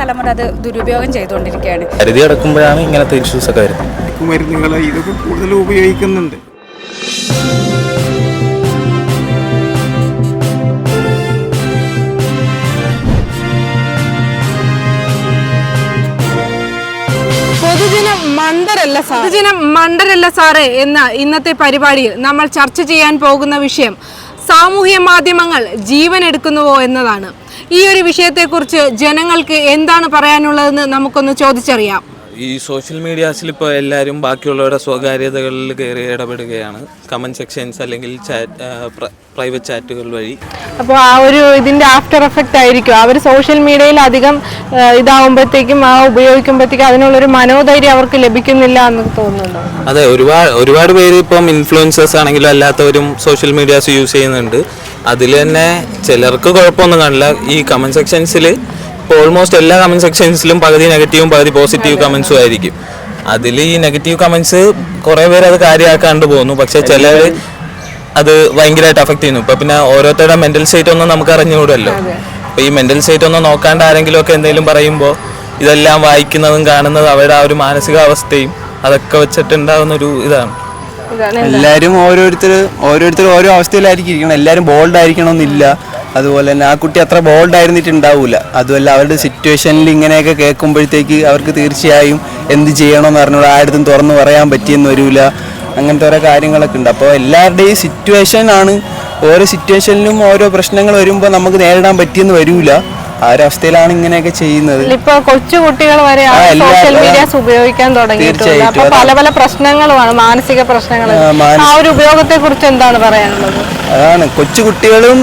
തലമുറ അത് ദുരുപയോഗം ചെയ്തുകൊണ്ടിരിക്കുകയാണ്. കരുതി കിടക്കുമ്പോഴാണ് ഇങ്ങനത്തെ ഇഷ്യൂസ് ഒക്കെ വരുന്നത്. ഇതൊക്കെ കൂടുതൽ ഉപയോഗിക്കുന്നുണ്ട്. പൊതുജനം മണ്ടരല്ല സാർ പൊതുജനം മണ്ടരല്ല സാറേ എന്ന ഇന്നത്തെ പരിപാടിയിൽ നമ്മൾ ചർച്ച ചെയ്യാൻ പോകുന്ന വിഷയം സാമൂഹ്യ മാധ്യമങ്ങൾ ജീവൻ എടുക്കുന്നുവോ എന്നതാണ്. ഈ ഒരു വിഷയത്തെ കുറിച്ച് ജനങ്ങൾക്ക് എന്താണ് പറയാനുള്ളതെന്ന് നമുക്കൊന്ന് ചോദിച്ചറിയാം. ഈ സോഷ്യൽ മീഡിയാസിൽ ഇപ്പോൾ എല്ലാവരും ബാക്കിയുള്ളവരുടെ സ്വകാര്യതകളിൽ കയറി ഇടപെടുകയാണ്. കമന്റ് സെക്ഷൻസ് അല്ലെങ്കിൽ ചാറ്റ് പ്രൈവറ്റ് ചാറ്റുകൾ വഴി. അപ്പോൾ ആ ഒരു ഇതിന്റെ ആഫ്റ്റർ എഫക്റ്റ് ആയിരിക്കും. അവർ സോഷ്യൽ മീഡിയയിൽ അധികം ആ, ഇതാവുമ്പോഴത്തേക്കും ആ ഉപയോഗിക്കുമ്പോഴത്തേക്കും അതിനുള്ളൊരു മനോധൈര്യം അവർക്ക് ലഭിക്കുന്നില്ല എന്ന് തോന്നുന്നുണ്ടോ? അതെ ഒരുപാട് ഒരുപാട് പേര് ഇപ്പം ഇൻഫ്ലുവൻസേഴ്സ് ആണെങ്കിലും അല്ലാത്തവരും സോഷ്യൽ മീഡിയാസ് യൂസ് ചെയ്യുന്നുണ്ട്. അതിൽ തന്നെ ചിലർക്ക് കുഴപ്പമൊന്നും കാണില്ല. ഈ കമന്റ് സെക്ഷൻസിൽ ഇപ്പോൾ ഓൾമോസ്റ്റ് എല്ലാ കമന്റ് സെക്ഷൻസിലും പകുതി നെഗറ്റീവും പകുതി പോസിറ്റീവ് കമൻസും ആയിരിക്കും. അതിൽ ഈ നെഗറ്റീവ് കമൻസ് കുറേ പേര് അത് കാര്യമാക്കാണ്ട് പോകുന്നു പക്ഷേ ചിലർ അത്. ഭയങ്കരമായിട്ട് അഫക്റ്റ് ചെയ്യുന്നു. ഇപ്പം പിന്നെ ഓരോരുത്തരുടെ മെന്റൽ സ്റ്റേറ്റ് ഒന്നും നമുക്ക് അറിഞ്ഞുകൂടല്ലോ. അപ്പോൾ ഈ മെന്റൽ സ്റ്റേറ്റ് ഒന്നും നോക്കാണ്ട് ആരെങ്കിലും ഒക്കെ എന്തെങ്കിലും പറയുമ്പോൾ ഇതെല്ലാം വായിക്കുന്നതും കാണുന്നതും അവരുടെ ആ ഒരു മാനസികാവസ്ഥയും അതൊക്കെ വെച്ചിട്ടുണ്ടാകുന്ന ഒരു ഇതാണ് ഇതാണ്. എല്ലാവരും ഓരോരുത്തർ ഓരോരുത്തർ ഓരോ അവസ്ഥയിലായിരിക്കും ഇരിക്കണം എല്ലാവരും ബോൾഡ് ആയിരിക്കണമെന്നില്ല അതുപോലെ തന്നെ ആ കുട്ടി അത്ര ബോൾഡ് ആയിരുന്നിട്ടുണ്ടാവില്ല അതുമല്ല അവരുടെ സിറ്റുവേഷനിൽ ഇങ്ങനെയൊക്കെ കേൾക്കുമ്പോഴത്തേക്ക് അവർക്ക് തീർച്ചയായും എന്ത് ചെയ്യണമെന്ന് പറഞ്ഞു ആരുടെ തുറന്നു പറയാൻ പറ്റിയെന്ന് വരില്ല അങ്ങനത്തെ ഓരോ കാര്യങ്ങളൊക്കെ ഉണ്ട്. അപ്പോൾ എല്ലാവരുടെയും സിറ്റുവേഷൻ ആണ്. ഓരോ സിറ്റുവേഷനിലും ഓരോ പ്രശ്നങ്ങൾ വരുമ്പോൾ നമുക്ക് നേരിടാൻ പറ്റിയെന്ന് വരില്ല ആ ഒരു അവസ്ഥയിലാണ് ഇങ്ങനെയൊക്കെ ചെയ്യുന്നത്. ഇപ്പൊ കൊച്ചു കുട്ടികൾ വരെ സോഷ്യൽ മീഡിയാസ് ഉപയോഗിക്കാൻ തുടങ്ങിയിട്ടുണ്ട്. അപ്പൊ പല പല പ്രശ്നങ്ങളുമാണ് മാനസിക പ്രശ്നങ്ങൾ. ആ, ഒരു ഉപയോഗത്തെ കുറിച്ച് എന്താണ് പറയാനുള്ളത്? അതാണ്. കൊച്ചു കുട്ടികളും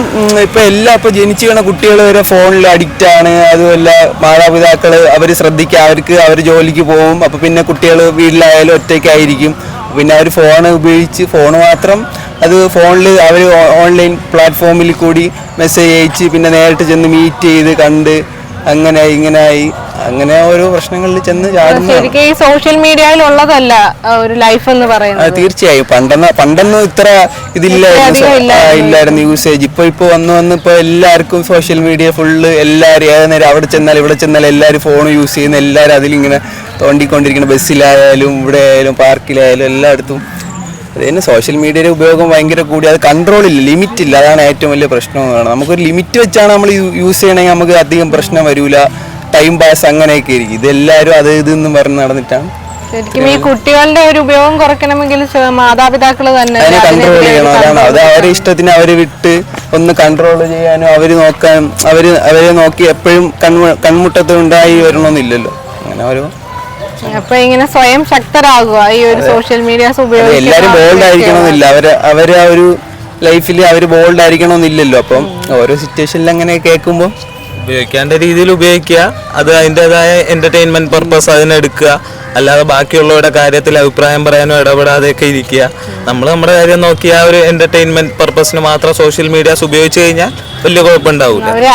ഇപ്പൊ എല്ലാ ഇപ്പൊ ജനിച്ചു വീണ കുട്ടികൾ വരെ ഫോണിൽ അഡിക്റ്റ് ആണ്. അതുമല്ല മാതാപിതാക്കൾ അവർ ശ്രദ്ധിക്കുക അവർക്ക് അവർ ജോലിക്ക് പോകും അപ്പൊ പിന്നെ കുട്ടികൾ വീട്ടിലായാലും ഒറ്റയ്ക്കായിരിക്കും. പിന്നെ അവർ ഫോൺ ഉപയോഗിച്ച് ഫോൺ മാത്രം അത് ഫോണിൽ അവർ ഓൺലൈൻ പ്ലാറ്റ്ഫോമിൽ കൂടി മെസ്സേജ് അയച്ച് പിന്നെ നേരിട്ട് ചെന്ന് മീറ്റ് ചെയ്ത് കണ്ട് അങ്ങനെ ഇങ്ങനെയായി അങ്ങനെ ഓരോ പ്രശ്നങ്ങളിൽ ചെന്ന് ശരിക്കും ഈ സോഷ്യൽ മീഡിയയിൽ ഉള്ളതല്ല ഒരു ലൈഫ് എന്ന് പറയുന്നത്. തീർച്ചയായും. പണ്ടെന്ന് പണ്ടൊന്നും ഇത്ര ഇതില്ലായിരുന്നു. ഇല്ലായിരുന്നു. യൂസേജ് ഇപ്പൊ ഇപ്പൊ വന്ന് വന്ന് ഇപ്പൊ എല്ലാവർക്കും സോഷ്യൽ മീഡിയ ഫുള്ള് എല്ലാവരും ഏത് നേരം അവിടെ ചെന്നാൽ ഇവിടെ ചെന്നാൽ എല്ലാവരും ഫോൺ യൂസ് ചെയ്യുന്ന എല്ലാവരും അതിലിങ്ങനെ തോണ്ടിക്കൊണ്ടിരിക്കുന്ന ബസ്സിലായാലും ഇവിടെ ആയാലും പാർക്കിലായാലും എല്ലായിടത്തും. അത് തന്നെ സോഷ്യൽ മീഡിയയുടെ ഉപയോഗം ഭയങ്കര കൂടി അത് കൺട്രോൾ ഇല്ല ലിമിറ്റ് ഇല്ല. അതാണ് ഏറ്റവും വലിയ പ്രശ്നം എന്നാണ് നമുക്കൊരു ലിമിറ്റ് വെച്ചാണ് നമ്മൾ യൂസ് ചെയ്യണമെങ്കിൽ നമുക്ക് അധികം പ്രശ്നം വരില്ല ടൈം പാസ് അങ്ങനെയൊക്കെ ആയിരിക്കും. ഇതെല്ലാവരും അത് ഇതെന്നും പറഞ്ഞ് നടന്നിട്ടാണ്. ശരിക്കും ഈ കുട്ടികളുടെ ഒരു ഉപയോഗം കുറയ്ക്കണമെങ്കിൽ മാതാപിതാക്കൾ തന്നെ കൺട്രോൾ ചെയ്യണം. അതാണ്. അത് അവരെ ഇഷ്ടത്തിന് അവർ വിട്ട് ഒന്ന് കൺട്രോൾ ചെയ്യാനും അവർ നോക്കാൻ അവർ അവരെ നോക്കി എപ്പോഴും കൺമു കൺമുട്ടത്ത് ഉണ്ടായി വരണമെന്നില്ലല്ലോ. അങ്ങനെ ഓരോ അപ്പൊ ഇങ്ങനെ സ്വയം ശക്തരാകുക ഈ ഒരു സോഷ്യൽ മീഡിയാസ് ഉപയോഗിച്ച് എല്ലാരും ബോൾഡ് ആയിരിക്കണമെന്നില്ല. അവർ അവർ ആ ഒരു ലൈഫിൽ അവർ ബോൾഡ് ആയിരിക്കണമെന്നില്ലല്ലോ. അപ്പം ഓരോ സിറ്റുവേഷനിൽ അങ്ങനെ കേൾക്കുമ്പോൾ ഉപയോഗിക്കേണ്ട രീതിയിൽ ഉപയോഗിക്കുക. അത് അതിന്റെതായ എന്റർടൈൻമെന്റ് പർപ്പസ് അതിനെടുക്കുക അല്ലാതെ ബാക്കിയുള്ളവരുടെ കാര്യത്തിൽ അഭിപ്രായം പറയാനോ ഇടപെടാതെയൊക്കെ ഇരിക്കുക. നമ്മൾ നമ്മുടെ കാര്യം നോക്കി ആ ഒരു എന്റർടൈൻമെന്റ് പർപ്പസിന് മാത്രം സോഷ്യൽ മീഡിയാസ് ഉപയോഗിച്ച് കഴിഞ്ഞാൽ വലിയ കുഴപ്പമുണ്ടാവില്ല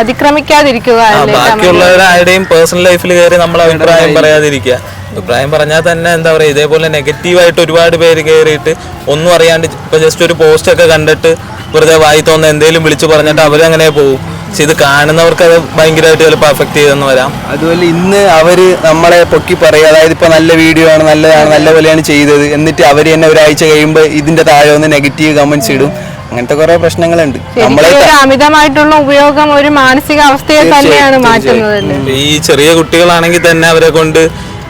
അതിക്രമിക്കാതിരിക്കുക ബാക്കിയുള്ളവരുടെ ആരുടെയും പേഴ്സണൽ ലൈഫിൽ കയറി നമ്മൾ അഭിപ്രായം പറയാതിരിക്കുക. അഭിപ്രായം പറഞ്ഞാൽ തന്നെ എന്താ പറയുക ഇതേപോലെ നെഗറ്റീവായിട്ട് ഒരുപാട് പേര് കയറിയിട്ട് ഒന്നും അറിയാണ്ട് ഇപ്പൊ ജസ്റ്റ് ഒരു പോസ്റ്റ് ഒക്കെ കണ്ടിട്ട് വെറുതെ വായി തോന്നുന്ന എന്തെങ്കിലും വിളിച്ചു പറഞ്ഞിട്ട് അവരങ്ങനെ പോകും. പക്ഷെ ഇത് കാണുന്നവർക്ക് അത് ഭയങ്കരമായിട്ട് ചിലപ്പോൾ അഫക്റ്റ് ചെയ്തെന്ന് വരാം. അതുപോലെ ഇന്ന് അവർ നമ്മളെ പൊക്കി പറയും അതായത് ഇപ്പൊ നല്ല വീഡിയോ ആണ് നല്ലതാണ് നല്ല പോലെയാണ് ചെയ്തത്. എന്നിട്ട് അവർ തന്നെ ഒരാഴ്ച കഴിയുമ്പോൾ ഇതിന്റെ താഴെ ഒന്ന് നെഗറ്റീവ് കമന്റ്സ് ഇടും. അങ്ങനത്തെ കുറെ പ്രശ്നങ്ങളുണ്ട്. നമ്മളെ അമിതമായിട്ടുള്ള ഉപയോഗം ഒരു മാനസിക അവസ്ഥയെ തന്നെയാണ് മാറ്റുന്നത് ഈ ചെറിയ കുട്ടികളാണെങ്കിൽ തന്നെ അവരെ കൊണ്ട്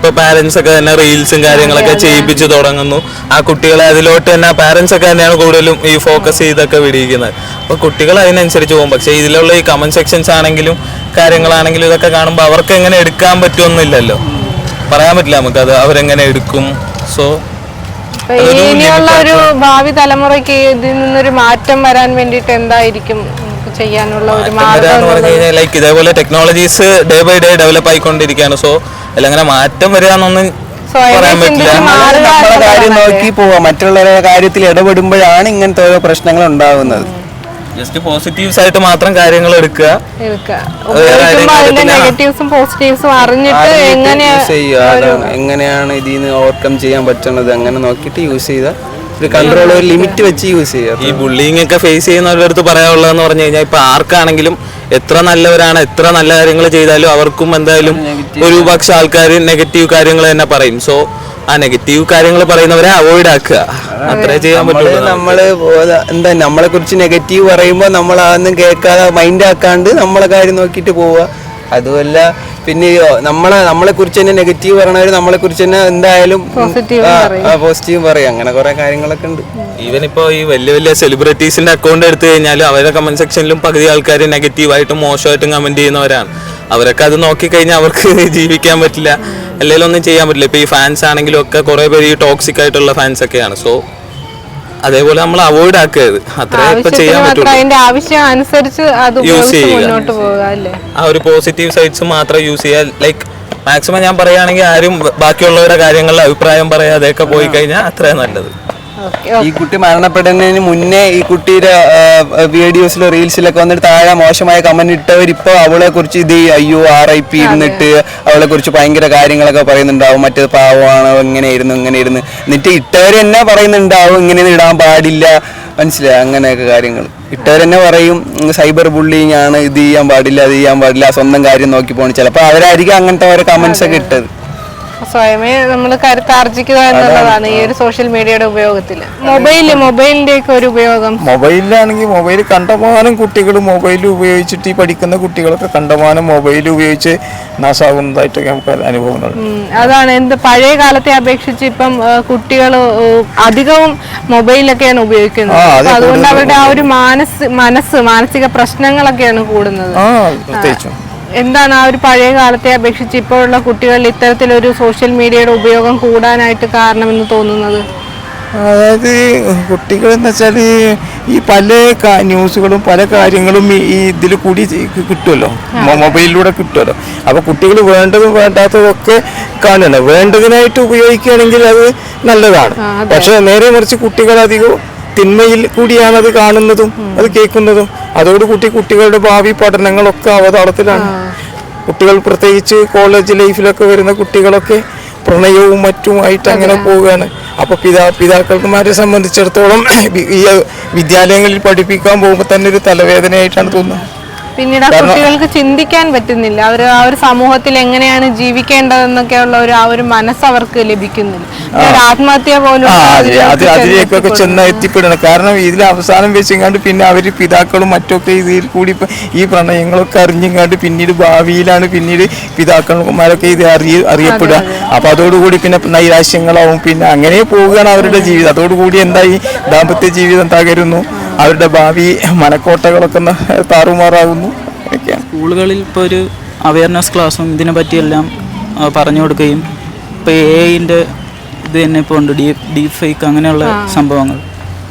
ഇപ്പൊ പാരന്റ്സ് ഒക്കെ തന്നെ റീൽസും കാര്യങ്ങളൊക്കെ ചെയ്യിപ്പിച്ച് തുടങ്ങുന്നു. ആ കുട്ടികളെ അതിലോട്ട് തന്നെ പാരന്റ്സ് ഒക്കെ തന്നെയാണ് കൂടുതലും ഈ ഫോക്കസ് ചെയ്തൊക്കെ വിടിയിക്കുന്നത് അപ്പൊ കുട്ടികൾ അതിനനുസരിച്ച് പോകും. പക്ഷേ ഇതിലുള്ള ഈ കമന്റ് സെക്ഷൻസ് ആണെങ്കിലും കാര്യങ്ങളാണെങ്കിലും ഇതൊക്കെ കാണുമ്പോൾ അവർക്ക് എങ്ങനെ എടുക്കാൻ പറ്റുമെന്നില്ലല്ലോ. പറയാൻ പറ്റില്ല നമുക്ക് നമുക്കത് അവരെങ്ങനെ എടുക്കും. സോ ഇനിയുള്ള ഒരു ഭാവി തലമുറയ്ക്ക് ഇതിൽ നിന്നൊരു മാറ്റം വരാൻ വേണ്ടിയിട്ട് എന്തായിരിക്കും ചെയ്യാനുള്ള ഒരു മാർഗം ലൈക്ക് ഇതേപോലെ technologies day by day develop ആയിക്കൊണ്ടിരിക്കുകയാണ്. സോ അതിലങ്ങനെ മാറ്റം വരിക എന്നൊന്നും സ്വയമേ പറയാൻ പറ്റില്ല. നമ്മളെ കാര്യം നോക്കി പോവാം. മറ്റുള്ളവരുടെ കാര്യത്തിൽ ഇടപെടുമ്പോഴാണ് ഇങ്ങനത്തെ ഓരോ പ്രശ്നങ്ങൾ ഉണ്ടാകുന്നത് ജസ്റ്റ് പോസിറ്റീവ്സ് ആയിട്ട് മാത്രം കാര്യങ്ങൾ എടുക്കുക. നെഗറ്റീവ്സും പോസിറ്റീവ്സും അറിഞ്ഞിട്ട് എങ്ങനെയാണ് ഇതിൽ നിന്ന് ഓവർകം ചെയ്യാൻ പറ്റുന്നത്? അങ്ങനെ നോക്കിയിട്ട് യൂസ് ചെയ്ത ഒരു കൺട്രോൾ ഒരു ലിമിറ്റ് വെച്ച് യൂസ് ചെയ്യുക. ഈ ബുള്ളിങ് ഒക്കെ ഫേസ് ചെയ്യുന്നവരുടെ അടുത്ത് പറയാനുള്ളതെന്ന് പറഞ്ഞു കഴിഞ്ഞാൽ ഇപ്പൊ ആർക്കാണെങ്കിലും എത്ര നല്ലവരാണ് എത്ര നല്ല കാര്യങ്ങൾ ചെയ്താലും അവർക്കും എന്തായാലും ഒരു പക്ഷെ ആൾക്കാർ നെഗറ്റീവ് കാര്യങ്ങൾ തന്നെ പറയും. സോ ആ നെഗറ്റീവ് കാര്യങ്ങൾ പറയുന്നവരെ അവോയ്ഡ് ആക്കുക. അത്രേ ചെയ്യാൻ പറ്റുള്ളൂ. നമ്മൾ എന്താ നമ്മളെ കുറിച്ച് നെഗറ്റീവ് പറയുമ്പോൾ നമ്മൾ അതൊന്നും കേൾക്കാതെ മൈൻഡ് ആക്കാണ്ട് നമ്മളെ കാര്യം നോക്കിട്ട് പോവുക. അതുമല്ല പിന്നെ നമ്മളെ നമ്മളെ കുറിച്ച് തന്നെ നെഗറ്റീവ് പറയണവര് നമ്മളെ കുറിച്ച് തന്നെ എന്തായാലും പോസിറ്റീവ് പറയും. അങ്ങനെ കുറെ കാര്യങ്ങളൊക്കെ ഉണ്ട്. ഈവൻ ഇപ്പോ ഈ വലിയ വലിയ സെലിബ്രിറ്റീസിന്റെ അക്കൗണ്ട് എടുത്തു കഴിഞ്ഞാൽ അവരുടെ കമന്റ് സെക്ഷനിലും പകുതി ആൾക്കാർ നെഗറ്റീവായിട്ടും മോശമായിട്ടും കമന്റ് ചെയ്യുന്നവരാണ്. അവരൊക്കെ അത് നോക്കിക്കഴിഞ്ഞാൽ അവർക്ക് ജീവിക്കാൻ പറ്റില്ല. അല്ലെങ്കിൽ ഒന്നും ചെയ്യാൻ പറ്റില്ല. ഇപ്പൊ ഈ ഫാൻസ് ആണെങ്കിലും ഒക്കെ കുറെ പേര് ഈ ടോക്സിക് ആയിട്ടുള്ള ഫാൻസ് ഒക്കെയാണ്. സോ അതേപോലെ നമ്മൾ അവോയ്ഡ് ആക്കരുത്. അത്രേ ഇപ്പൊ ചെയ്യാൻ പറ്റുള്ളൂ. അതിന്റെ ആവശ്യം അനുസരിച്ച് അത് ചെയ്യുക. അല്ലേ? ആ ഒരു പോസിറ്റീവ് സൈഡ്സ് മാത്രം യൂസ് ചെയ്യുക. ലൈക്ക് മാക്സിമം ഞാൻ പറയുകയാണെങ്കിൽ ആരും ബാക്കിയുള്ളവരുടെ കാര്യങ്ങളിൽ അഭിപ്രായം പറയാതെയൊക്കെ പോയി കഴിഞ്ഞാൽ അത്രയും നല്ലത്. ഈ കുട്ടി മരണപ്പെടുന്നതിന് മുന്നേ ഈ കുട്ടിയുടെ വീഡിയോസിലോ റീൽസിലൊക്കെ വന്നിട്ട് താഴെ മോശമായ കമന്റ് ഇട്ടവർ ഇപ്പൊ അവളെ കുറിച്ച് ഇത് അയ്യോ ആർ ഐ പി ഇരുന്നിട്ട് അവളെ കുറിച്ച് ഭയങ്കര കാര്യങ്ങളൊക്കെ പറയുന്നുണ്ടാവും. മറ്റേ പാവമാണ് ഇങ്ങനെ ഇരുന്നു ഇങ്ങനെ ഇരുന്ന് എന്നിട്ട് ഇട്ടവർ തന്നെ പറയുന്നുണ്ടാവും ഇങ്ങനെ ഇടാൻ പാടില്ല. മനസ്സിലായി? അങ്ങനെയൊക്കെ കാര്യങ്ങൾ ഇട്ടവർ തന്നെ പറയും സൈബർ ബുള്ളിങ് ആണ് ഇത് ചെയ്യാൻ പാടില്ല അത് ചെയ്യാൻ പാടില്ല സ്വന്തം കാര്യം നോക്കി പോകണം. ചിലപ്പോൾ അവരായിരിക്കും അങ്ങനത്തെ ഓരോ കമന്റ്സ് ഒക്കെ ഇട്ടത്. സ്വയമേ നമ്മൾ കരുത്താർജിക്കുക എന്നുള്ളതാണ് ഈ ഒരു സോഷ്യൽ മീഡിയയുടെ ഉപയോഗത്തിൽ മൊബൈൽ മൊബൈലിന്റെ ഒക്കെ ഒരു ഉപയോഗം. മൊബൈലിലാണെങ്കിൽ മൊബൈൽ കണ്ടമാനം കുട്ടികൾ മൊബൈൽ ഉപയോഗിച്ചിട്ട് ഈ പഠിക്കുന്ന കുട്ടികളൊക്കെ കണ്ടമാനം മൊബൈൽ ഉപയോഗിച്ച് നാശാകുന്നതായിട്ടൊക്കെ നമുക്ക് അനുഭവങ്ങളുണ്ട്. അതാണ്. എന്ത് പഴയ കാലത്തെ അപേക്ഷിച്ച് ഇപ്പം കുട്ടികൾ അധികവും മൊബൈലൊക്കെയാണ് ഉപയോഗിക്കുന്നത്. അതുകൊണ്ട് അവരുടെ ആ ഒരു മാനസ് മനസ്സ് മാനസിക പ്രശ്നങ്ങളൊക്കെയാണ് കൂടുന്നത്. പ്രത്യേകിച്ചും. എന്താണ് ആ ഒരു പഴയ കാലത്തെ അപേക്ഷിച്ച് ഇപ്പോഴുള്ള കുട്ടികളിൽ ഇത്തരത്തിലൊരു സോഷ്യൽ മീഡിയയുടെ ഉപയോഗം കൂടാനായിട്ട് കാരണമെന്ന് തോന്നുന്നത്? അതായത് കുട്ടികളെന്ന് വെച്ചാൽ ഈ പല ന്യൂസുകളും പല കാര്യങ്ങളും ഈ ഇതിൽ കൂടി കിട്ടുമല്ലോ മൊബൈലിലൂടെ കിട്ടുമല്ലോ അപ്പോൾ കുട്ടികൾ വേണ്ടതും വേണ്ടാത്തതും ഒക്കെ കാണണം വേണ്ടതിനായിട്ട് ഉപയോഗിക്കുകയാണെങ്കിൽ അത് നല്ലതാണ്. പക്ഷേ നേരെ മറിച്ച് കുട്ടികൾ അധികം തിന്മയിൽ കൂടിയാണ് അത് കാണുന്നതും അത് കേൾക്കുന്നതും. അതോടുകൂടി കുട്ടികളുടെ ഭാവി പഠനങ്ങളൊക്കെ അവതാളത്തിലാണ്. കുട്ടികൾ പ്രത്യേകിച്ച് കോളേജ് ലൈഫിലൊക്കെ വരുന്ന കുട്ടികളൊക്കെ പ്രണയവും മറ്റുമായിട്ട് അങ്ങനെ പോവുകയാണ്. അപ്പൊ പിതാ പിതാക്കന്മാരെ സംബന്ധിച്ചിടത്തോളം ഈ വിദ്യാലയങ്ങളിൽ പഠിപ്പിക്കാൻ പോകുമ്പോൾ തന്നെ ഒരു തലവേദനയായിട്ടാണ് തോന്നുന്നത്. പിന്നീട് ആ കുട്ടികൾക്ക് ചിന്തിക്കാൻ പറ്റുന്നില്ല. അവർ ആ ഒരു സമൂഹത്തിൽ എങ്ങനെയാണ് ജീവിക്കേണ്ടതെന്നൊക്കെ ഉള്ള ഒരു ആ ഒരു മനസ്സ് അവർക്ക് ലഭിക്കുന്നില്ല. ഒരു ആത്മഹത്യ പോലും അതിലേക്കൊക്കെ ചെന്ന് എത്തിപ്പെടണം കാരണം ഇതിൽ അവസാനം വെച്ചെങ്ങാണ്ട് പിന്നെ അവർ പിതാക്കളും മറ്റൊക്കെ ഇതിൽ കൂടി ഈ പ്രണയങ്ങളൊക്കെ അറിഞ്ഞെങ്ങാണ്ട് പിന്നീട് ഭാവിയിലാണ് പിന്നീട് പിതാക്കന്മാരൊക്കെ ഇത് അറിയ അറിയപ്പെടുക. അപ്പൊ അതോടുകൂടി പിന്നെ നൈരാശ്യങ്ങളാവും. പിന്നെ അങ്ങനെ പോവുകയാണ് അവരുടെ ജീവിതം. അതോടുകൂടി എന്തായി? ദാമ്പത്യ ജീവിതം തകരുന്നു. അവരുടെ ഭാവി മനക്കോട്ടകളൊക്കെ താറുമാറാകുന്നു. സ്കൂളുകളിൽ ഇപ്പോൾ ഒരു അവയർനെസ് ക്ലാസ്സും ഇതിനെ പറ്റിയെല്ലാം പറഞ്ഞു കൊടുക്കുകയും ഇപ്പോൾ എ ഐന്റെ ഇത് തന്നെ ഇപ്പോൾ ഉണ്ട് ഡീ ഡീപ് ഫേക്ക് അങ്ങനെയുള്ള സംഭവങ്ങൾ.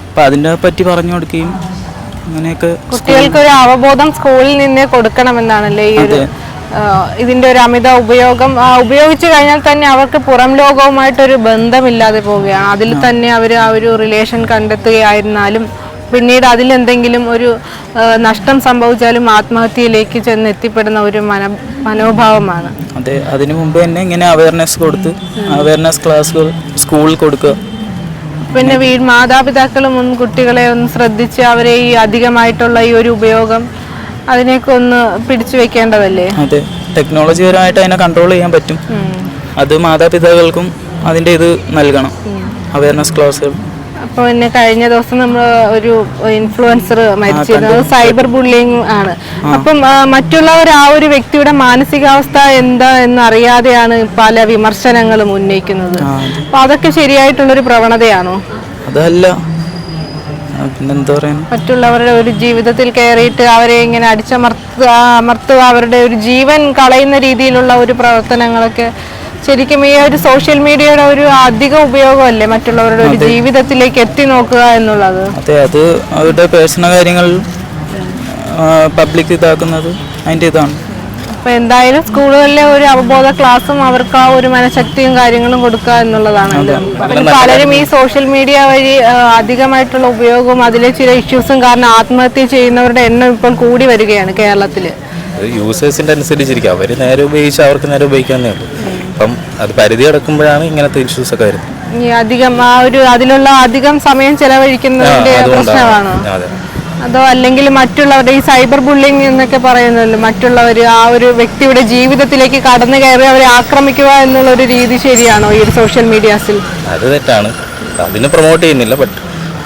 അപ്പോൾ അതിനെ പറ്റി പറഞ്ഞു കൊടുക്കുകയും അങ്ങനെയൊക്കെ കുട്ടികൾക്ക് ഒരു അവബോധം സ്കൂളിൽ നിന്ന് കൊടുക്കണമെന്നാണല്ലേ ഈ ഒരു ഇതിന്റെ ഒരു അമിത ഉപയോഗം. ഉപയോഗിച്ചു കഴിഞ്ഞാൽ തന്നെ അവർക്ക് പുറം ലോകവുമായിട്ടൊരു ബന്ധമില്ലാതെ പോവുകയാണ്. അതിൽ തന്നെ അവർ ആ ഒരു റിലേഷൻ കണ്ടെത്തുകയായിരുന്നാലും പിന്നീട് അതിലെന്തെങ്കിലും ഒരു നഷ്ടം സംഭവിച്ചാലും ആത്മഹത്യയിലേക്ക് ചെന്ന് എത്തിപ്പെടുന്ന ഒരു മന മനോഭാവമാണ്. അതെ അതിനു മുമ്പ് തന്നെ ഇങ്ങനെ അവയർനെസ് കൊടുത്ത് അവയർനെസ് ക്ലാസ്സുകൾ സ്കൂളിൽ കൊടുക്കുക. പിന്നെ വീ മാതാപിതാക്കളും ഒന്ന് കുട്ടികളെ ഒന്ന് ശ്രദ്ധിച്ച് അവരെ ഈ അധികമായിട്ടുള്ള ഈ ഒരു ഉപയോഗം അതിനെയൊക്കെ ഒന്ന് പിടിച്ചു വെക്കേണ്ടതല്ലേ? അതെ ടെക്നോളജി പരമായിട്ട് അതിനെ കൺട്രോൾ ചെയ്യാൻ പറ്റും. അത് മാതാപിതാക്കൾക്കും അതിന്റെ ഇത് നൽകണം. അവയർനെസ് ക്ലാസ്സുകൾ അപ്പൊ പിന്നെ കഴിഞ്ഞ ദിവസം നമ്മൾ ഒരു ഇൻഫ്ലുവൻസർ മരിച്ചിരുന്നു അത് സൈബർ ബുള്ളിങ് ആണ്. അപ്പം മറ്റുള്ളവർ ആ ഒരു വ്യക്തിയുടെ മാനസികാവസ്ഥ എന്താ എന്ന് അറിയാതെയാണ് പല വിമർശനങ്ങളും ഉന്നയിക്കുന്നത്. അപ്പൊ അതൊക്കെ ശരിയായിട്ടുള്ളൊരു പ്രവണതയാണോ? അതല്ല. പിന്നെന്താ മറ്റുള്ളവരുടെ ഒരു ജീവിതത്തിൽ കയറിയിട്ട് അവരെ ഇങ്ങനെ അടിച്ചമർത്തുക അമർത്തുക അവരുടെ ഒരു ജീവൻ കളയുന്ന രീതിയിലുള്ള ഒരു പ്രവർത്തനങ്ങളൊക്കെ ശരിക്കും ഈ ഒരു സോഷ്യൽ മീഡിയയുടെ ഒരു അധിക ഉപയോഗമല്ലേ മറ്റുള്ളവരുടെ ഒരു ജീവിതത്തിലേക്ക് എത്തി നോക്കുക എന്നുള്ളത്? അതെ അത് അവരുടെ പേഴ്സണൽ കാര്യങ്ങൾ പബ്ലിക് ഇതാക്കുന്നത് അതിന്റെ ഇതാണ്. അപ്പൊ എന്തായാലും സ്കൂളുകളിലെ ഒരു അവബോധ ക്ലാസ്സും അവർക്ക് ആ ഒരു മനഃശക്തിയും കാര്യങ്ങളും കൊടുക്കുക എന്നുള്ളതാണ് പലരും ഈ സോഷ്യൽ മീഡിയ വഴി അധികമായിട്ടുള്ള ഉപയോഗവും അതിലെ ചില ഇഷ്യൂസും കാരണം ആത്മഹത്യ ചെയ്യുന്നവരുടെ എണ്ണം ഇപ്പോൾ കൂടി വരികയാണ് കേരളത്തിൽ യൂസേഴ്സിന്റെ അനുസരിച്ചിരിക്കും. അവർ നേരെ ഉപയോഗിച്ച് അവർക്ക് നേരെ ഉപയോഗിക്കാൻ ഉള്ളൂ. അപ്പം അത് പരിധി അടക്കുമ്പോഴാണ് ഇങ്ങനത്തെ ഇഷ്യൂസ് ഒക്കെ വരുന്നത്. ഈ അധികം ആ ഒരു അതിലുള്ള അധികം സമയം ചെലവഴിക്കുന്നതിന്റെ പ്രശ്നമാണ്? അതെ. അതോ അല്ലെങ്കിൽ മറ്റുള്ളവരുടെ ഈ സൈബർ ബുള്ളിങ് എന്നൊക്കെ പറയുന്നല്ലോ മറ്റുള്ളവർ ആ ഒരു വ്യക്തിയുടെ ജീവിതത്തിലേക്ക് കടന്നു കയറി അവരെ ആക്രമിക്കുക എന്നുള്ള ഒരു രീതി ശരിയാണോ ഈ ഒരു സോഷ്യൽ മീഡിയാസിൽ അത് തെറ്റാണ്. അതിനെ പ്രൊമോട്ട് ചെയ്യുന്നില്ല ബട്ട്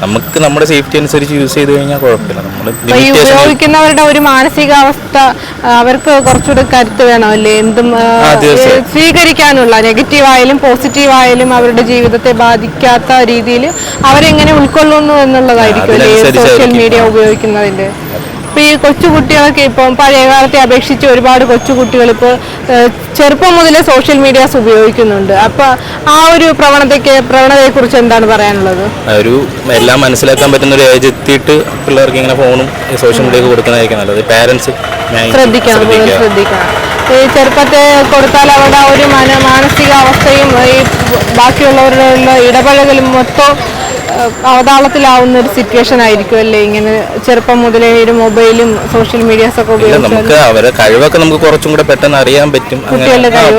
നമുക്ക് നമ്മുടെ സേഫ്റ്റി അനുസരിച്ച് യൂസ് ചെയ്ത് കഴിഞ്ഞാൽ കുഴപ്പമില്ല. നമ്മൾ ഈ ഉപയോഗിക്കുന്നവരുടെ ഒരു മാനസികാവസ്ഥ അവർക്ക് കുറച്ചുകൂടെ കരുത്ത് വേണം അല്ലേ? എന്തും സ്വീകരിക്കാനുള്ള നെഗറ്റീവ് ആയാലും പോസിറ്റീവ് ആയാലും അവരുടെ ജീവിതത്തെ ബാധിക്കാത്ത രീതിയിൽ അവരെങ്ങനെ ഉൾക്കൊള്ളുന്നു എന്നുള്ളതായിരിക്കും സോഷ്യൽ മീഡിയ ഉപയോഗിക്കുന്നതിന്റെ. ഇപ്പൊ ഈ കൊച്ചുകുട്ടികളൊക്കെ ഇപ്പം പഴയ കാലത്തെ അപേക്ഷിച്ച് ഒരുപാട് കൊച്ചുകുട്ടികൾ ഇപ്പോൾ ചെറുപ്പം മുതലേ സോഷ്യൽ മീഡിയാസ് ഉപയോഗിക്കുന്നുണ്ട്. അപ്പോൾ ആ ഒരു പ്രവണതയ്ക്ക് പ്രവണതയെക്കുറിച്ച് എന്താണ് പറയാനുള്ളത്? ഒരു എല്ലാം മനസ്സിലാക്കാൻ പറ്റുന്ന ഒരു ഏജ് എത്തിയിട്ട് പിള്ളേർക്ക് ഇങ്ങനെ ഫോണും സോഷ്യൽ മീഡിയ കൊടുക്കുന്നതായിരിക്കും നല്ലത്. പാരൻസ് ശ്രദ്ധിക്കണം ശ്രദ്ധിക്കണം. ഈ ചെറുപ്പത്തെ കൊടുത്താൽ അവരുടെ ഒരു മന മാനസിക അവസ്ഥയും ഈ ബാക്കിയുള്ളവരുടെ ഇടപഴകലും മൊത്തം അവതാളത്തിലാവുന്ന ഒരു സിറ്റുവേഷൻ ആയിരിക്കും അല്ലേ? ഇങ്ങനെ ചെറുപ്പം മുതലേ ഒരു മൊബൈലും സോഷ്യൽ മീഡിയാസ് ഒക്കെ ഇല്ല നമുക്ക് അവരെ കഴിവൊക്കെ നമുക്ക് കുറച്ചും കൂടെ പെട്ടെന്ന് അറിയാൻ പറ്റും.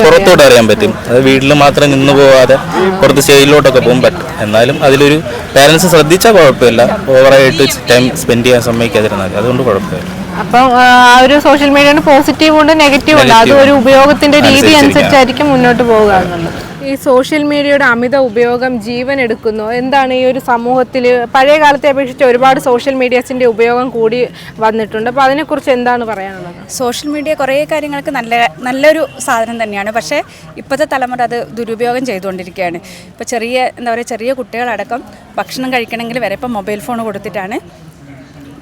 പുറത്തോട്ട് അറിയാൻ പറ്റും. അത് വീട്ടിൽ മാത്രം നിന്ന് പോവാതെ പുറത്ത് സ്റ്റേജിലോട്ടൊക്കെ പോകും പറ്റും. എന്നാലും അതിലൊരു പാരൻസ് ശ്രദ്ധിച്ചാൽ കുഴപ്പമില്ല. ഓവറായിട്ട് ടൈം സ്പെൻഡ് ചെയ്യാൻ സമ്മതിക്കാതിരുന്നാൽ മതി. അതുകൊണ്ട് കുഴപ്പമില്ല. അപ്പം ആ ഒരു സോഷ്യൽ മീഡിയയുടെ പോസിറ്റീവ് ഉണ്ട് നെഗറ്റീവ് ഉണ്ട്. അത് ഒരു ഉപയോഗത്തിന്റെ രീതി. അനുസരിച്ചായിരിക്കും മുന്നോട്ട് പോകുക എന്നുള്ളത്. ഈ സോഷ്യൽ മീഡിയയുടെ അമിത ഉപയോഗം ജീവൻ എടുക്കുന്നു. എന്താണ് ഈ ഒരു സമൂഹത്തിൽ പഴയ കാലത്തെ അപേക്ഷിച്ച് ഒരുപാട് സോഷ്യൽ മീഡിയസിന്റെ ഉപയോഗം കൂടി വന്നിട്ടുണ്ട്. അപ്പോൾ അതിനെക്കുറിച്ച് എന്താണ് പറയാനുള്ളത്? സോഷ്യൽ മീഡിയ കുറേ കാര്യങ്ങൾക്ക് നല്ല നല്ലൊരു സാധനം തന്നെയാണ്. പക്ഷേ ഇപ്പോഴത്തെ തലമുറ അത് ദുരുപയോഗം ചെയ്തുകൊണ്ടിരിക്കുകയാണ്. ഇപ്പോൾ ചെറിയ എന്താ പറയുക ചെറിയ കുട്ടികളടക്കം ഭക്ഷണം കഴിക്കണമെങ്കിൽ വരെ ഇപ്പോൾ മൊബൈൽ ഫോൺ കൊടുത്തിട്ടാണ്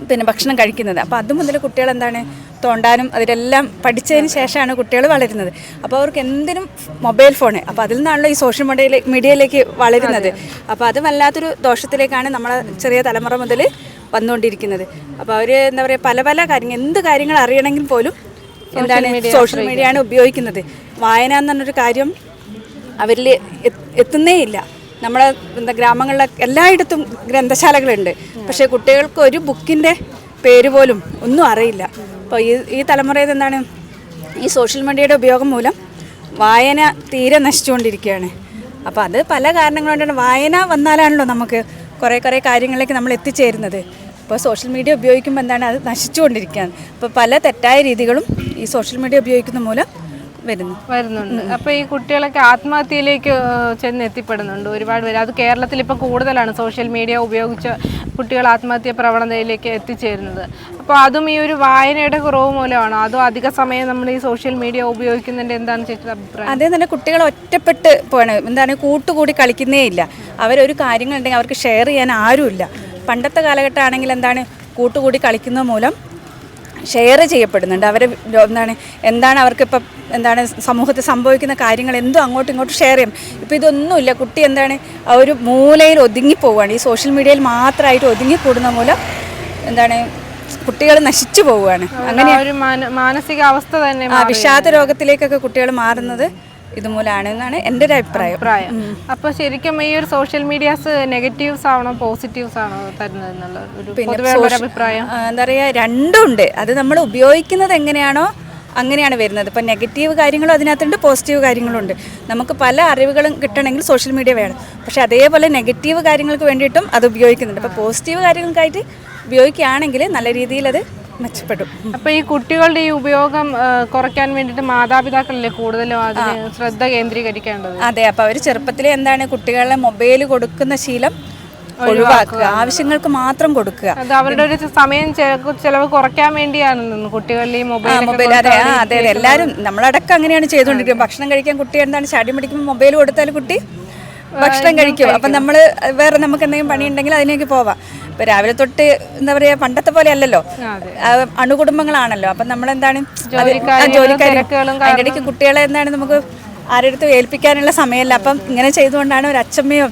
പിന്നെ ഭക്ഷണം കഴിക്കുന്നത്. അപ്പോൾ അത് മുതൽ കുട്ടികൾ എന്താണ് തോണ്ടാനും അതിലെല്ലാം പഠിച്ചതിന് ശേഷമാണ് കുട്ടികൾ വളരുന്നത്. അപ്പോൾ അവർക്ക് എന്തിനും മൊബൈൽ ഫോൺ അപ്പോൾ അതിൽ നിന്നാണല്ലോ ഈ സോഷ്യൽ മീഡിയയിലെ മീഡിയയിലേക്ക് വളരുന്നത്. അപ്പോൾ അത് വല്ലാത്തൊരു ദോഷത്തിലേക്കാണ് നമ്മളെ ചെറിയ തലമുറ മുതൽ വന്നുകൊണ്ടിരിക്കുന്നത്. അപ്പോൾ അവർ എന്താ പറയുക പല പല കാര്യങ്ങൾ എന്ത് കാര്യങ്ങൾ അറിയണമെങ്കിൽ പോലും എന്താണ് സോഷ്യൽ മീഡിയയാണ് ഉപയോഗിക്കുന്നത്. വായന എന്ന് പറഞ്ഞൊരു കാര്യം അവരിൽ എത്തുന്നേ ഇല്ല നമ്മളെ എന്താ ഗ്രാമങ്ങളിലെ എല്ലായിടത്തും ഗ്രന്ഥശാലകളുണ്ട്. പക്ഷേ കുട്ടികൾക്ക് ഒരു ബുക്കിന്റെ പേര് പോലും ഒന്നും അറിയില്ല. അപ്പോൾ ഈ ഈ തലമുറയിൽ എന്താണ് ഈ സോഷ്യൽ മീഡിയയുടെ ഉപയോഗം മൂലം വായന തീരെ നശിച്ചുകൊണ്ടിരിക്കുകയാണ്. അപ്പോൾ അത് പല കാരണങ്ങൾ കൊണ്ടാണ് വായന വന്നാലാണല്ലോ നമുക്ക് കുറേ കുറേ കാര്യങ്ങളിലേക്ക് നമ്മൾ എത്തിച്ചേരുന്നത്. അപ്പോൾ സോഷ്യൽ മീഡിയ ഉപയോഗിക്കുമ്പോൾ എന്താണ്? അത് നശിച്ചുകൊണ്ടിരിക്കുകയാണ്. അപ്പോൾ പല തെറ്റായ രീതികളും ഈ സോഷ്യൽ മീഡിയ ഉപയോഗിക്കുന്ന മൂലം വരുന്നു. വരുന്നുണ്ട്. അപ്പൊ ഈ കുട്ടികളൊക്കെ ആത്മഹത്യയിലേക്ക് ചെന്ന് എത്തിപ്പെടുന്നുണ്ട് ഒരുപാട് പേര്. അത് കേരളത്തിൽ ഇപ്പൊ കൂടുതലാണ് സോഷ്യൽ മീഡിയ ഉപയോഗിച്ച് കുട്ടികൾ ആത്മഹത്യ പ്രവണതയിലേക്ക് എത്തിച്ചേരുന്നത്. അപ്പോൾ അതും ഈ ഒരു വായനയുടെ കുറവ് മൂലമാണോ? അതോ അധിക സമയം നമ്മൾ ഈ സോഷ്യൽ മീഡിയ ഉപയോഗിക്കുന്നതിന്റെ എന്താണ് ചേച്ചിയുടെ അഭിപ്രായം? അതേ തന്നെ കുട്ടികൾ ഒറ്റപ്പെട്ട് പോവാണ്. എന്താണ് കൂട്ടുകൂടി കളിക്കുന്നേ ഇല്ല. അവരൊരു കാര്യങ്ങളുണ്ടെങ്കിൽ അവർക്ക് ഷെയർ ചെയ്യാൻ ആരുമില്ല. പണ്ടത്തെ കാലഘട്ടമാണെങ്കിൽ എന്താണ് കൂട്ടുകൂടി കളിക്കുന്ന മൂലം ഷെയർ ചെയ്യപ്പെടുന്നുണ്ട്. അവരെ എന്താണ് എന്താണ് അവർക്കിപ്പം എന്താണ് സമൂഹത്തിൽ സംഭവിക്കുന്ന കാര്യങ്ങൾ എന്തും അങ്ങോട്ടും ഇങ്ങോട്ടും ഷെയർ ചെയ്യും. ഇപ്പോൾ ഇതൊന്നുമില്ല. കുട്ടി എന്താണ് ആ ഒരു മൂലയിൽ ഒതുങ്ങി പോവുകയാണ് ഈ സോഷ്യൽ മീഡിയയിൽ മാത്രമായിട്ട് ഒതുങ്ങിക്കൂടുന്ന മൂലം എന്താണ് കുട്ടികൾ നശിച്ചു പോവുകയാണ് അങ്ങനെ ഒരു മാനസികാവസ്ഥ തന്നെ വിഷാദ രോഗത്തിലേക്കൊക്കെ കുട്ടികൾ മാറുന്നത്. ഇതുമൂലമാണ് എന്നാണ് എന്റെ ഒരു അഭിപ്രായം. അഭിപ്രായം. അപ്പൊ ശരിക്കും ഈ ഒരു സോഷ്യൽ മീഡിയാസ് നെഗറ്റീവ്സ് ആണോ പോസിറ്റീവ്സ് ആണോ തരുന്നത് എന്നുള്ള ഒരു അഭിപ്രായം? എന്താ പറയുക രണ്ടും ഉണ്ട് അത് നമ്മൾ ഉപയോഗിക്കുന്നത് എങ്ങനെയാണോ അങ്ങനെയാണ് വരുന്നത്. ഇപ്പം നെഗറ്റീവ് കാര്യങ്ങളും അതിനകത്തുണ്ട് പോസിറ്റീവ് കാര്യങ്ങളും ഉണ്ട് നമുക്ക് പല അറിവുകളും കിട്ടണമെങ്കിൽ സോഷ്യൽ മീഡിയ വേണം. പക്ഷേ അതേപോലെ നെഗറ്റീവ് കാര്യങ്ങൾക്ക് വേണ്ടിയിട്ടും അത് ഉപയോഗിക്കുന്നുണ്ട്. അപ്പോൾ പോസിറ്റീവ് കാര്യങ്ങൾക്കായിട്ട് ഉപയോഗിക്കുകയാണെങ്കിൽ നല്ല രീതിയിൽ അത് മെച്ചപ്പെടും. അപ്പൊ ഈ കുട്ടികളുടെ ഈ ഉപയോഗം കുറയ്ക്കാൻ വേണ്ടിയിട്ട് മാതാപിതാക്കളല്ലേ കൂടുതലും അതിന് ശ്രദ്ധ കേന്ദ്രീകരിക്കേണ്ടത്? അതെ അപ്പൊ അവർ ചെറുപ്പത്തിലെ എന്താണ് കുട്ടികളെ മൊബൈൽ കൊടുക്കുന്ന ശീലം ഒഴിവാക്കുക. ആവശ്യങ്ങൾക്ക് മാത്രം കൊടുക്കുക. അത് അവരുടെ ഒരു സമയം ചെലവ് കുറയ്ക്കാൻ വേണ്ടിയാണ് കുട്ടികളിൽ മൊബൈൽ മൊബൈൽ അതെ അതെ അതെ. എല്ലാവരും നമ്മളടക്കം അങ്ങനെയാണ് ചെയ്തുകൊണ്ടിരിക്കുന്നത് ഭക്ഷണം കഴിക്കാൻ കുട്ടി എന്താണ് ചാടി പിടിക്കുമ്പോൾ മൊബൈൽ കൊടുത്താൽ കുട്ടി ഭക്ഷണം കഴിക്കും. അപ്പം നമ്മൾ വേറെ നമുക്ക് എന്തെങ്കിലും പണിയുണ്ടെങ്കിൽ അതിനേക്ക് പോവാം. ഇപ്പം രാവിലെ തൊട്ട് എന്താ പറയാ പണ്ടത്തെ പോലെ അല്ലല്ലോ. അണുകുടുംബങ്ങളാണല്ലോ. അപ്പൊ നമ്മളെന്താണ് ജോലിക്കാരും അതിന്റെ ഇടയ്ക്ക് കുട്ടികളെ എന്താണ് നമുക്ക് ആരെടുത്തും ഏൽപ്പിക്കാനുള്ള സമയമല്ല. അപ്പം ഇങ്ങനെ ചെയ്തുകൊണ്ടാണ് ഒരു അച്ഛമ്മയോ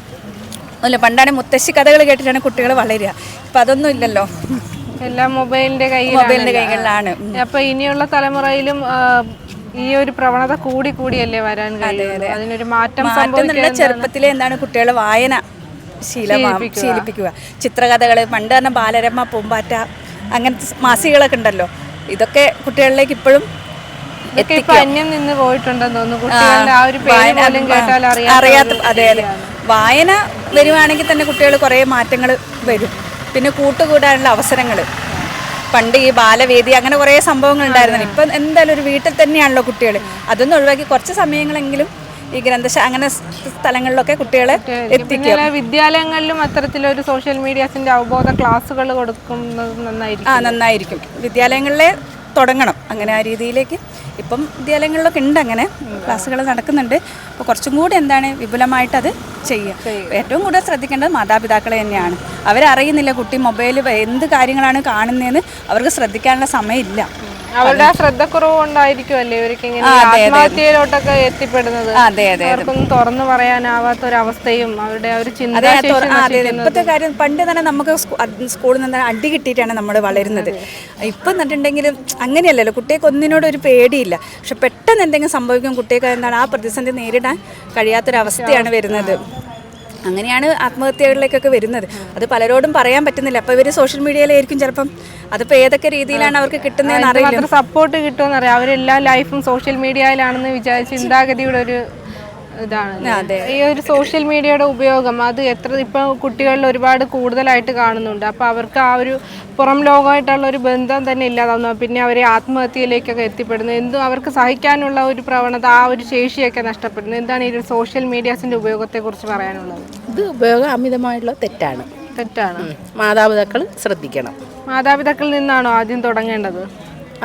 അല്ല പണ്ടാണ് മുത്തശ്ശി കഥകൾ കേട്ടിട്ടാണ് കുട്ടികൾ വളരുക. ഇപ്പം അതൊന്നും ഇല്ലല്ലോ. എല്ലാം മൊബൈലിന്റെ മൊബൈലിന്റെ കയ്യിൽ കൈകളിലാണ് അപ്പൊ ഇനിയുള്ള തലമുറയിലും ഈ ഒരു പ്രവണത കൂടി കൂടിയല്ലേ വരാൻ കഴിയുന്നത് അതിനൊരു മാറ്റം ചെറുപ്പത്തിലെ എന്താണ് കുട്ടികളുടെ വായന. ശീലമാ ശീലിപ്പിക്കുക. ചിത്രകഥകൾ പണ്ട് തന്നെ ബാലരമ പൂമ്പാറ്റ അങ്ങനത്തെ മാസികകളൊക്കെ ഉണ്ടല്ലോ ഇതൊക്കെ കുട്ടികളിലേക്ക് ഇപ്പോഴും അന്യം നിന്ന് പോയിട്ടുണ്ടെന്ന് തോന്നുന്നു. അറിയാത്ത അതെ അതെ. വായന വരുവാണെങ്കിൽ തന്നെ കുട്ടികൾ കുറേ മാറ്റങ്ങൾ വരും. പിന്നെ കൂട്ടുകൂടാനുള്ള അവസരങ്ങൾ പണ്ട് ഈ ബാലവേദി അങ്ങനെ കുറേ സംഭവങ്ങൾ ഉണ്ടായിരുന്നു ഇപ്പം എന്തായാലും ഒരു വീട്ടിൽ തന്നെയാണല്ലോ കുട്ടികൾ അതൊന്നും ഒഴിവാക്കി കുറച്ച് സമയങ്ങളെങ്കിലും ഈ ഗ്രന്ഥശാല അങ്ങനെ സ്ഥലങ്ങളിലൊക്കെ കുട്ടികളെ എത്തിക്കുക വിദ്യാലയങ്ങളിലും അത്തരത്തിലൊരു സോഷ്യൽ മീഡിയാസിന്റെ അവബോധ ക്ലാസ്സുകൾ കൊടുക്കുന്നത് നന്നായിരിക്കും. ആ നന്നായിരിക്കും. വിദ്യാലയങ്ങളിലെ തുടങ്ങണം. അങ്ങനെ ആ രീതിയിലേക്ക് ഇപ്പം വിദ്യാലയങ്ങളിലൊക്കെ ഉണ്ട് അങ്ങനെ ക്ലാസ്സുകൾ നടക്കുന്നുണ്ട്. അപ്പോൾ കുറച്ചും കൂടി എന്താണ് വിപുലമായിട്ട് അത് ചെയ്യുക. ഏറ്റവും കൂടുതൽ ശ്രദ്ധിക്കേണ്ടത് മാതാപിതാക്കളെ തന്നെയാണ്. അവരറിയുന്നില്ല കുട്ടി മൊബൈൽ എന്ത് കാര്യങ്ങളാണ് കാണുന്നതെന്ന് അവർക്ക് ശ്രദ്ധിക്കാനുള്ള സമയമില്ല. അവരുടെ ശ്രദ്ധ ശ്രദ്ധക്കുറവ് കൊണ്ടായിരിക്കും അല്ലേ ഇവർക്ക് ഇങ്ങനെ. ആത്മഹത്യയിലോട്ടൊക്കെ എത്തിപ്പെടുന്നത്? ആ, അതെ അതെ അവർക്കൊന്നും തുറന്നു പറയാനാവാത്ത ഒരു അവസ്ഥയും അവരുടെ ഒരു. ഇപ്പോഴത്തെ കാര്യം പണ്ട് തന്നെ നമുക്ക് സ്കൂ- സ്കൂളിൽ നിന്ന് അടി കിട്ടിയിട്ടാണ് നമ്മൾ വളരുന്നത്. ഇപ്പം എന്നിട്ടുണ്ടെങ്കിൽ അങ്ങനെയല്ലല്ലോ. കുട്ടികൾക്ക് ഒന്നിനോട് ഒരു പേടിയില്ല. പക്ഷെ പെട്ടെന്ന് എന്തെങ്കിലും സംഭവിക്കും കുട്ടികൾക്ക് എന്താണ് ആ പ്രതിസന്ധി നേരിടാൻ കഴിയാത്തൊരവസ്ഥയാണ് വരുന്നത്. അങ്ങനെയാണ് ആത്മഹത്യകളിലേക്കൊക്കെ വരുന്നത്. അത് പലരോടും പറയാൻ പറ്റുന്നില്ല. അപ്പോൾ ഇവർ സോഷ്യൽ മീഡിയയിലായിരിക്കും ചിലപ്പം അതിപ്പോൾ ഏതൊക്കെ രീതിയിലാണ് അവർക്ക് കിട്ടുന്നതെന്ന് അറിയില്ല. സപ്പോർട്ട് കിട്ടുമെന്ന് അറിയാം. അവരെല്ലാ ലൈഫും സോഷ്യൽ മീഡിയയിലാണെന്ന് വിചാരിച്ച് ചിന്താഗതിയുടെ ഒരു ഇതാണ് ഈ ഒരു സോഷ്യൽ മീഡിയയുടെ ഉപയോഗം അത് എത്ര ഇപ്പൊ കുട്ടികളിൽ ഒരുപാട് കൂടുതലായിട്ട് കാണുന്നുണ്ട്. അപ്പൊ അവർക്ക് ആ ഒരു പുറം ലോകമായിട്ടുള്ള ഒരു ബന്ധം തന്നെ ഇല്ലാതാവുന്നു. പിന്നെ അവരെ ആത്മഹത്യയിലേക്കൊക്കെ എത്തിപ്പെടുന്നു. എന്തും അവർക്ക് സഹിക്കാനുള്ള ഒരു പ്രവണത ആ ഒരു ശേഷിയൊക്കെ നഷ്ടപ്പെടുന്നു. എന്താണ് ഈ ഒരു സോഷ്യൽ മീഡിയാസിന്റെ ഉപയോഗത്തെ കുറിച്ച് പറയാനുള്ളത്? ഇത് ഉപയോഗം അമിതമായിട്ടുള്ള തെറ്റാണ്. തെറ്റാണ് മാതാപിതാക്കൾ ശ്രദ്ധിക്കണം. മാതാപിതാക്കളിൽ നിന്നാണോ ആദ്യം തുടങ്ങേണ്ടത്?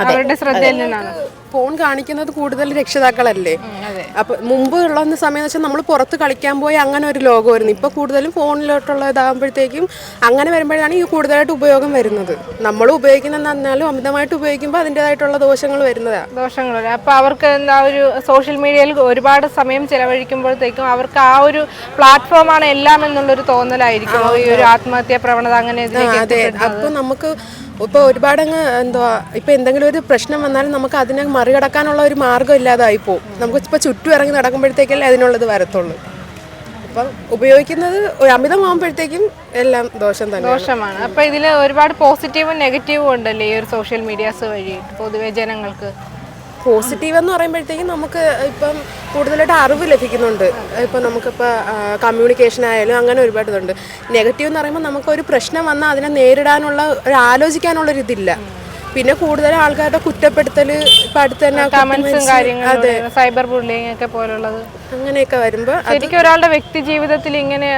അവരുടെ ശ്രദ്ധയിൽ നിന്നാണ്. ഫോൺ കാണിക്കുന്നത് കൂടുതൽ രക്ഷിതാക്കളല്ലേ? അപ്പൊ മുമ്പ് ഉള്ള സമയം വെച്ചാൽ നമ്മൾ പുറത്ത് കളിക്കാൻ പോയി അങ്ങനെ ഒരു ലോകമായിരുന്നു. ഇപ്പൊ കൂടുതലും ഫോണിലോട്ടുള്ള ഇതാകുമ്പോഴത്തേക്കും അങ്ങനെ വരുമ്പോഴാണ് ഈ കൂടുതലായിട്ട് ഉപയോഗം വരുന്നത്. നമ്മൾ ഉപയോഗിക്കുന്ന എന്നാലും അമിതമായിട്ട് ഉപയോഗിക്കുമ്പോൾ അതിന്റെതായിട്ടുള്ള ദോഷങ്ങൾ വരുന്നതാ. ദോഷങ്ങൾ അപ്പൊ അവർക്ക് എന്താ ഒരു സോഷ്യൽ മീഡിയയിൽ ഒരുപാട് സമയം ചെലവഴിക്കുമ്പോഴത്തേക്കും അവർക്ക് ആ ഒരു പ്ലാറ്റ്ഫോമാണ് എല്ലാം എന്നുള്ളൊരു തോന്നലായിരിക്കും. ഈ ഒരു ആത്മഹത്യാ പ്രവണത അങ്ങനെ അപ്പൊ നമുക്ക് ഇപ്പോൾ ഒരുപാടങ്ങ് എന്തുവാ ഇപ്പോൾ എന്തെങ്കിലും ഒരു പ്രശ്നം വന്നാലും നമുക്ക് അതിനെ മറികടക്കാനുള്ള ഒരു മാർഗം ഇല്ലാതായി പോകും നമുക്ക് ഇപ്പോൾ ചുറ്റും ഇറങ്ങി നടക്കുമ്പോഴത്തേക്കല്ലേ അതിനുള്ളത് വരത്തുള്ളൂ. അപ്പം ഉപയോഗിക്കുന്നത് അമിതമാകുമ്പോഴത്തേക്കും എല്ലാം ദോഷം തന്നെ ദോഷമാണ്. അപ്പോൾ ഇതിൽ ഒരുപാട് പോസിറ്റീവും നെഗറ്റീവും ഉണ്ടല്ലേ ഈ ഒരു സോഷ്യൽ മീഡിയാസ് വഴി? പൊതുവെ ജനങ്ങൾക്ക്. പോസിറ്റീവ് എന്ന് പറയുമ്പോഴത്തേക്കും നമുക്ക് ഇപ്പം കൂടുതലായിട്ട് അറിവ് ലഭിക്കുന്നുണ്ട്. ഇപ്പം നമുക്കിപ്പോൾ കമ്മ്യൂണിക്കേഷൻ ആയാലും അങ്ങനെ ഒരുപാട് ഇതുണ്ട്. നെഗറ്റീവ് എന്ന് പറയുമ്പോൾ നമുക്കൊരു പ്രശ്നം വന്നാൽ അതിനെ നേരിടാനുള്ള ഒരു ആലോചിക്കാനുള്ള ഒരു ഇതില്ല. പിന്നെ കൂടുതൽ ആൾക്കാരുടെ കുറ്റപ്പെടുത്തൽ ഇപ്പം അടുത്ത് തന്നെ സൈബർ ബുള്ളിങ് ഒക്കെ പോലുള്ളത്. അങ്ങനെയൊക്കെ വരുമ്പോൾ ശരിക്കും ഒരാളുടെ വ്യക്തി ജീവിതത്തിൽ ഇങ്ങനെ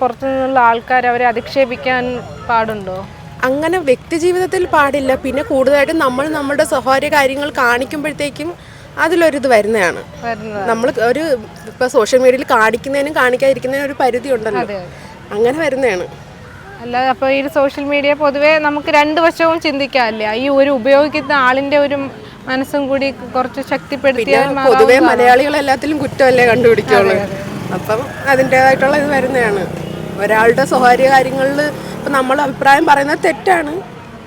പുറത്തുനിന്നുള്ള പുറത്തു നിന്നുള്ള ആൾക്കാർ അവരെ അധിക്ഷേപിക്കാൻ പാടുണ്ടോ? അങ്ങനെ വ്യക്തി ജീവിതത്തിൽ പാടില്ല. പിന്നെ കൂടുതലായിട്ടും നമ്മൾ നമ്മുടെ സ്വകാര്യ കാര്യങ്ങൾ കാണിക്കുമ്പോഴത്തേക്കും അതിലൊരിത് വരുന്നതാണ്. നമ്മൾ ഒരു ഇപ്പൊ സോഷ്യൽ മീഡിയയിൽ കാണിക്കുന്നതിനും കാണിക്കാതിരിക്കുന്നതിനും ഒരു പരിധി ഉണ്ടല്ലോ. അങ്ങനെ വരുന്നതാണ്. അല്ല അപ്പോൾ ഈ സോഷ്യൽ മീഡിയ പൊതുവേ നമുക്ക് രണ്ട് വശവും ചിന്തിക്കാമല്ലേ ഈ ഒരു ഉപയോഗിക്കുന്ന ആളിന്റെ ഒരു മനസ്സും കൂടി കുറച്ച് ശക്തിപ്പെടുത്തിയാൽ പൊതുവേ പൊതുവെ മലയാളികൾ എല്ലാത്തിലും കുറ്റമല്ലേ കണ്ടുപിടിക്കുള്ളൂ. അപ്പം അതിന്റെതായിട്ടുള്ള ഇത് വരുന്നതാണ്. ഒരാളുടെ സ്വകാര്യ കാര്യങ്ങളിൽ ഇപ്പം നമ്മൾ അഭിപ്രായം പറയുന്നത് തെറ്റാണ്.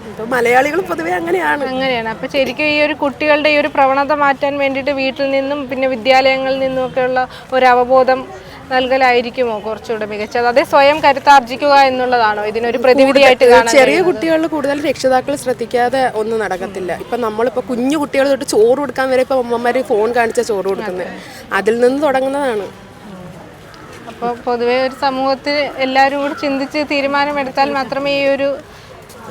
ഇപ്പം മലയാളികൾ പൊതുവെ അങ്ങനെയാണ്. അങ്ങനെയാണ്. അപ്പൊ ശരിക്കും ഈ ഒരു കുട്ടികളുടെ ഈ ഒരു പ്രവണത മാറ്റാൻ വേണ്ടിയിട്ട് വീട്ടിൽ നിന്നും പിന്നെ വിദ്യാലയങ്ങളിൽ നിന്നും ഒക്കെയുള്ള ഒരു അവബോധം നൽകലായിരിക്കുമോ കുറച്ചുകൂടെ മികച്ചത്? അതേ സ്വയം കരുത്താർജിക്കുക എന്നുള്ളതാണോ ഇതിനൊരു പ്രതിവിധിയായിട്ട് കാണാൻ ചെറിയ കുട്ടികളിൽ കൂടുതൽ രക്ഷിതാക്കൾ ശ്രദ്ധിക്കാതെ ഒന്നും നടക്കത്തില്ല. ഇപ്പം നമ്മളിപ്പോൾ കുഞ്ഞു കുട്ടികൾ തൊട്ട് ചോറ് കൊടുക്കാൻ വരെ ഇപ്പോൾ അമ്മമാർ ഫോൺ കാണിച്ച ചോറ് കൊടുക്കുന്നത് അതിൽ നിന്ന് തുടങ്ങുന്നതാണ്. അപ്പോൾ പൊതുവേ ഒരു സമൂഹത്തിൽ എല്ലാവരും കൂടി ചിന്തിച്ച് തീരുമാനമെടുത്താൽ മാത്രമേ ഈ ഒരു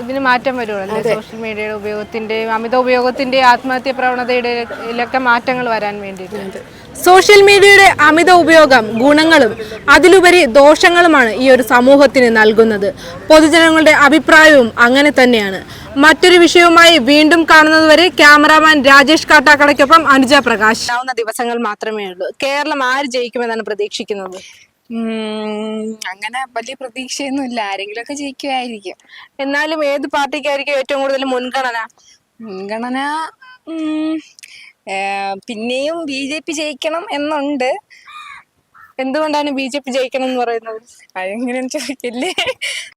ഇതിന് മാറ്റം വരുള്ളൂ. അല്ലേ? സോഷ്യൽ മീഡിയയുടെ ഉപയോഗത്തിന്റെ അമിത ഉപയോഗത്തിന്റെ ആത്മഹത്യ പ്രവണതയുടെ ഇതിലൊക്കെ മാറ്റങ്ങൾ വരാൻ വേണ്ടിയിട്ടുണ്ട് സോഷ്യൽ മീഡിയയുടെ അമിത ഉപയോഗം ഗുണങ്ങളും അതിലുപരി ദോഷങ്ങളുമാണ് ഈ ഒരു സമൂഹത്തിന് നൽകുന്നത്. പൊതുജനങ്ങളുടെ അഭിപ്രായവും അങ്ങനെ തന്നെയാണ്. മറ്റൊരു വിഷയവുമായി വീണ്ടും കാണുന്നതുവരെ ക്യാമറാമാൻ രാജേഷ് കാട്ടാക്കടയ്ക്കൊപ്പം അനുജ പ്രകാശ്. ആവുന്ന ദിവസങ്ങൾ മാത്രമേ ഉള്ളൂ. കേരളം ആര് ജയിക്കുമെന്നാണ് പ്രതീക്ഷിക്കുന്നത്? അങ്ങനെ വലിയ പ്രതീക്ഷയൊന്നും ഇല്ല. ആരെങ്കിലും ഒക്കെ ജയിക്കുമായിരിക്കും. എന്നാലും ഏത് പാർട്ടിക്കായിരിക്കും ഏറ്റവും കൂടുതൽ മുൻഗണന? മുൻഗണന പിന്നെയും ബി ജെ പി ജയിക്കണം എന്നുണ്ട്. എന്തുകൊണ്ടാണ് ബി ജെ പി ജയിക്കണം എന്ന് പറയുന്നത്? അതെങ്ങനെയാണെന്ന് ചോദിക്കില്ലേ?